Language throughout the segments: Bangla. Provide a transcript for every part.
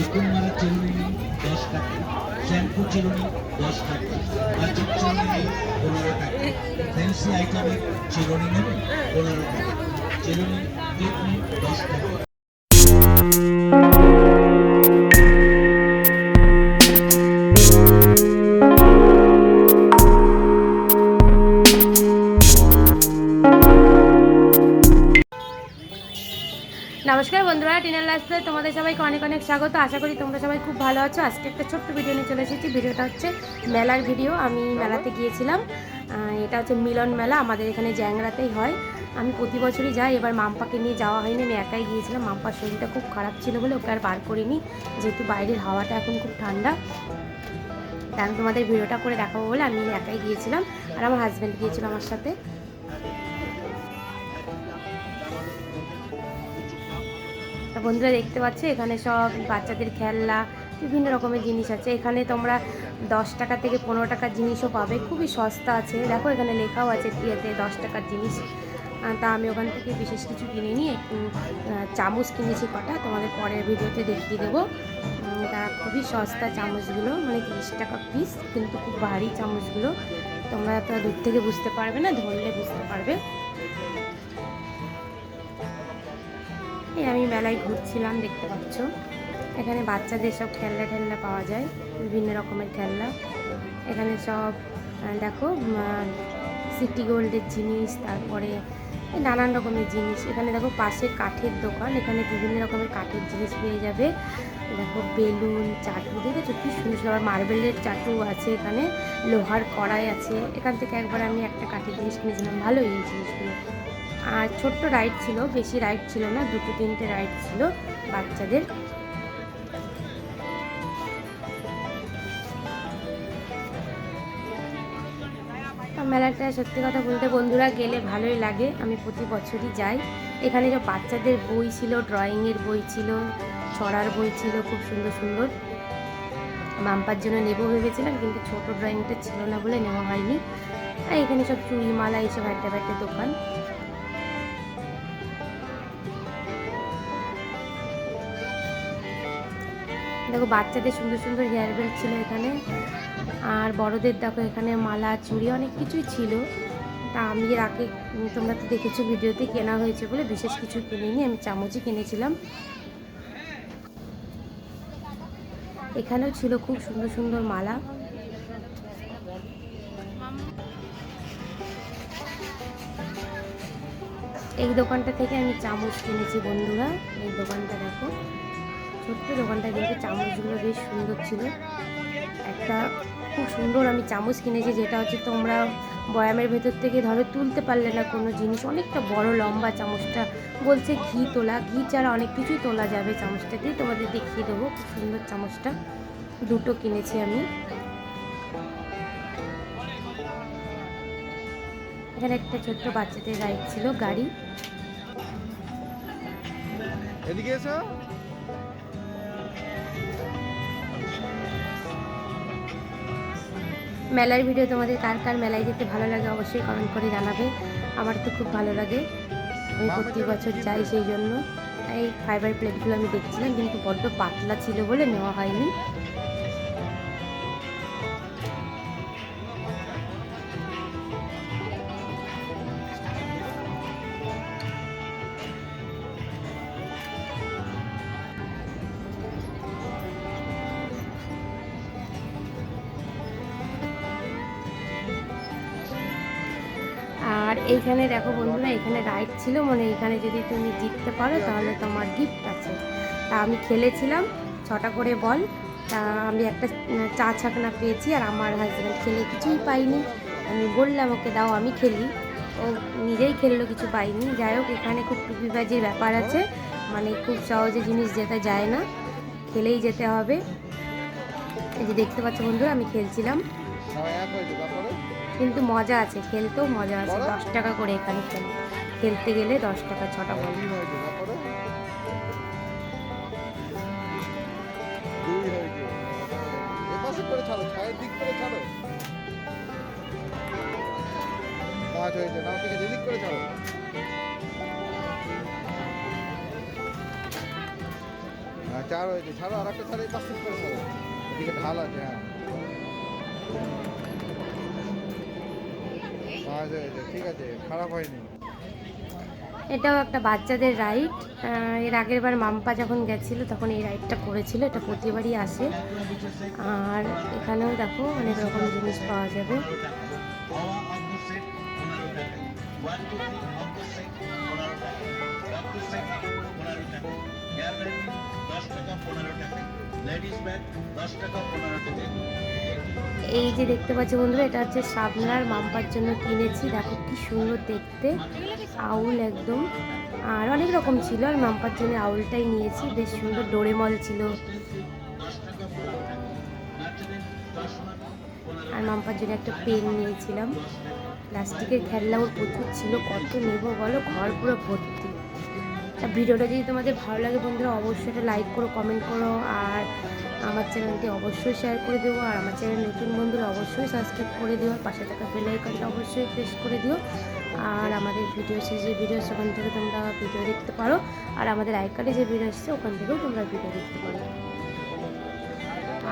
চিকন মারা চিরুনি দশ টাকা শ্যাম্পু চিরুনি দশ টাকা মাছের চিরুনি পনেরো টাকা ফ্যান্সি আইটেমের চিরুনি নেবেন পনেরো টাকা চিরুনি দশ টাকা টিনার লাইফস্টাইল তোমাদের সবাইকে অনেক অনেক স্বাগত। আশা করি তোমরা সবাই খুব ভালো আছো। আজকে একটা ছোট্ট ভিডিও নিয়ে চলে এসেছি। ভিডিওটা হচ্ছে মেলার ভিডিও আমি মেলাতে গিয়েছিলাম। এটা হচ্ছে মিলন মেলা। আমাদের এখানে জ্যাংরাতেই হয়। আমি প্রতি বছরই যাই। এবার মাম্পাকে নিয়ে যাওয়া হয়নি। আমি একাই গিয়েছিলাম। মাম্পার শরীরটা খুব খারাপ ছিল বলে ওকে আর বার করিনি। যেহেতু বাইরের হাওয়াটা এখন খুব ঠান্ডা। তাই আমি তোমাদের ভিডিওটা করে দেখাবো বলে আমি একাই গিয়েছিলাম। আর আমার হাজব্যান্ড গিয়েছিল আমার সাথে। বন্ধুরা দেখতে পাচ্ছ, এখানে সব বাচ্চাদের খেলনা, বিভিন্ন রকমের জিনিস আছে। এখানে তোমরা দশ টাকা থেকে পনেরো টাকার জিনিসও পাবে, খুবই সস্তা আছে। দেখো, এখানে লেখাও আছে ইয়েতে দশ টাকার জিনিস। তা আমি ওখান থেকে বিশেষ কিছু কিনে নিয়ে চামচ কিনেছি কটা, তোমাদের পরের ভিডিওতে দেখিয়ে দেবো। তা খুবই সস্তা চামচগুলো মানে তিরিশ টাকা পিস কিন্তু খুব ভারী চামচগুলো। তোমরা তো দূর থেকে বুঝতে পারবে না, ধরলে বুঝতে পারবে। এই আমি মেলায় ঘুরছিলাম, দেখতে পাচ্ছ। এখানে বাচ্চাদের সব খেলনা টেলনা পাওয়া যায়, বিভিন্ন রকমের খেলনা। এখানে সব দেখো সিটি গোল্ডের জিনিস, তারপরে নানান রকমের জিনিস। এখানে দেখো পাশে কাঠের দোকান, এখানে বিভিন্ন রকমের কাঠের জিনিস পেয়ে যাবে। দেখো বেলুন, চাটু, দেখেছ? কি সুন্দর সুন্দর আবার মার্বেলের চাটু আছে এখানে, লোহার কড়াই আছে। এখান থেকে একবার আমি একটা কাঠের জিনিস কিনেছিলাম, ভালোই এই জিনিসগুলো। আর ছোট্ট রাইড ছিল, বেশি রাইড ছিল না, দুটো তিনটে রাইড ছিল বাচ্চাদের। মেলাটা সত্যি কথা বলতে বন্ধুরা, গেলে ভালোই লাগে, আমি প্রতি বছরই যাই। এখানে যে বাচ্চাদের বই ছিল, ড্রয়িংয়ের বই ছিল, ছড়ার বই ছিল, খুব সুন্দর সুন্দর। মাম্পার জন্য নেব ভেবেছিলাম, কিন্তু ছোট ড্রয়িংটা ছিল না বলে নেওয়া হয়নি। আর এখানে সব চুড়ি মালা এইসব একটা একটা দোকান। দেখো, বাচ্চাদের সুন্দর সুন্দর হেয়ার বেল্ট ছিল এখানে। আর বড়দের দেখো, এখানে মালা, চুড়ি অনেক কিছুই ছিল। তা আমি এর আগে তোমরা তো দেখেছ ভিডিওতে, কেনা হয়েছে বলে বিশেষ কিছু কিনিনি, আমি চামচই কিনেছিলাম। এখানেও ছিল খুব সুন্দর সুন্দর মালা। এই দোকানটা থেকে আমি চামচ কিনেছি, বন্ধুরা। এই দোকানটা দেখো। ছোট্ট দোকানটা কিন্তু চামচগুলো বেশ সুন্দর ছিল। একটা খুব সুন্দর আমি চামচ কিনেছি যেটা হচ্ছে তোমরা বয়ামের ভেতর থেকে ধরো তুলতে পারলে না কোনো জিনিস। অনেকটা বড়, লম্বা চামচটা বলছে ঘি তোলা। ঘি ছাড়া অনেক কিছুই তোলা যাবে চামচটা দিয়ে। তোমাদের দেখিয়ে দেবো খুব সুন্দর চামচটা। দুটো কিনেছি আমি। এখানে একটা ছোট্ট বাচ্চাদের রাইড ছিল, গাড়ি। এদিকে এসো। মেলার ভিডিও তোমাদের কার কার মেলায় যেতে ভালো লাগে অবশ্যই কমেন্ট করে জানাবে। আমার তো খুব ভালো লাগে। আমি প্রতি বছর যাই সেই জন্য। এই ফাইবার প্লেটগুলো আমি দেখছিলাম, কিন্তু বড্ড পাতলা ছিল বলে নেওয়া হয়নি। এইখানে দেখো বন্ধুরা, এখানে রাইড ছিল মানে এখানে যদি তুমি জিততে পারো, তাহলে তোমার গিফট আছে। তা আমি খেলেছিলাম, ছটা করে বল তা আমি একটা চা ছাকনা পেয়েছি, আর আমার হাজব্যান্ড খেলে কিছুই পাইনি। আমি বললাম, ওকে দাও, আমি খেলি। ও নিজেই খেললো, কিছু পাইনি। যাই হোক, এখানে খুব টুপিবাজির ব্যাপার আছে। মানে খুব সহজে জিনিস যেতে যায় না, খেলেই যেতে হবে। এই যে দেখতে পাচ্ছ বন্ধুরা, আমি খেলছিলাম। কিন্তু মজা আছে খেলতেও মজা আছে। দশ টাকা করে এখানে খেল। খেলতে গেলে দশ টাকা ছটা বল পাঁচ হ্যাঁ চার হয়েছে ছাড়ো আর একটা ছাড়ো পাশ করে ছাড়ো। এদিকে ঢাল আছে হ্যাঁ। পাঁচ হয়েছে ঠিক আছে খারাপ হয়নি। এটাও একটা বাচ্চাদের রাইড এর আগের বার মাম্পা যখন গেছিল তখন এই রাইডটা করেছিল। এটা প্রতিবারই আসে। আর এখানেও দেখো অনেক রকম জিনিস পাওয়া যাবে। দশ টাকা পনেরো টাকা। লেডিস ব্যাগ দশ টাকা পনেরো টাকা। এই যে দেখতে পাচ্ছি বন্ধুরা, এটা হচ্ছে সাবনার মাম্পার জন্য কিনেছি। দেখো কি সুন্দর দেখতে। আউল একদম। আর অনেক রকম ছিল, আর মাম্পার জন্য আউলটাই নিয়েছি। বেশ সুন্দর ডোরেমল ছিল। আর মাম্পার জন্য একটা পেন নিয়েছিলাম। প্লাস্টিকের খেলনা ওর প্রচুর ছিল। কত নেব বলো? ঘর পুরো ভর্তি। ভিডিওটা যদি তোমাদের ভালো লাগে বন্ধুরা, অবশ্যই এটা লাইক করো কমেন্ট করো। আর আমার চ্যানেলটি অবশ্যই শেয়ার করে দেবো আর আমার চ্যানেল নতুন বন্ধুরা অবশ্যই সাবস্ক্রাইব করে দিও আর পাশে থাকা বেল আইকনটা অবশ্যই প্রেস করে দিও। আর আমাদের ভিডিও শেষে যে ভিডিও সেখান থেকে তোমরা ভিডিও দেখতে পারো। আর আমাদের আইকার্ডে যে ভিডিও এসছে ওখান থেকেও তোমরা ভিডিও দেখতে পারো।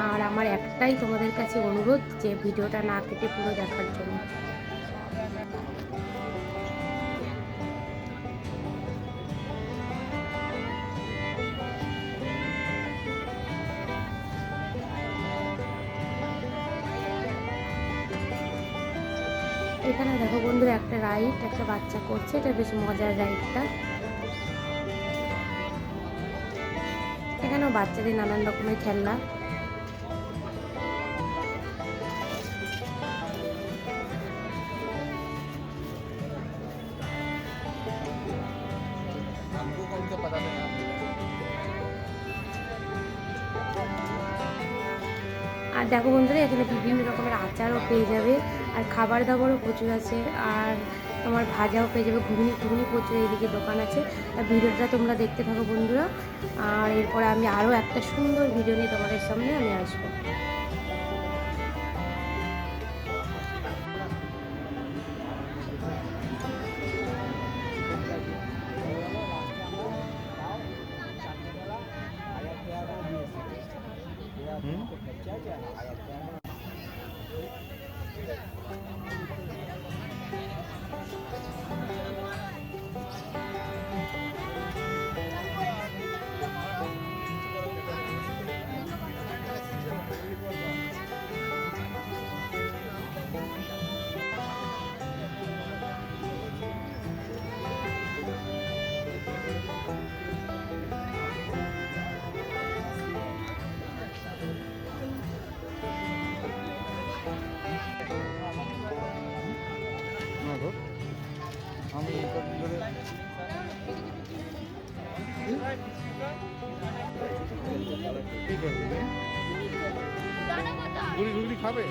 আর আমার একটাই তোমাদের কাছে অনুরোধ যে ভিডিওটা না কেটে পুরো দেখার জন্য। এখানে দেখো বন্ধুরা, একটা রাইড একটা বাচ্চা করছে, এটা বেশ মজার রাইডটা। এখানেও বাচ্চাদের নানান রকমের খেলনা। দেখো বন্ধুরা, এখানে বিভিন্ন রকমের আচারও পেয়ে যাবে। আর খাবার দাবারও প্রচুর আছে, আর তোমার ভাজাও পেয়ে যাবে। ঘুগনি ঘুগনি প্রচুর এইদিকে দোকান আছে। আর ভিডিওটা তোমরা দেখতে থাকো বন্ধুরা। আর এরপরে আমি আরও একটা সুন্দর ভিডিও নিয়ে তোমাদের সামনে আমি আসব। করবি ঘুরি খাবে?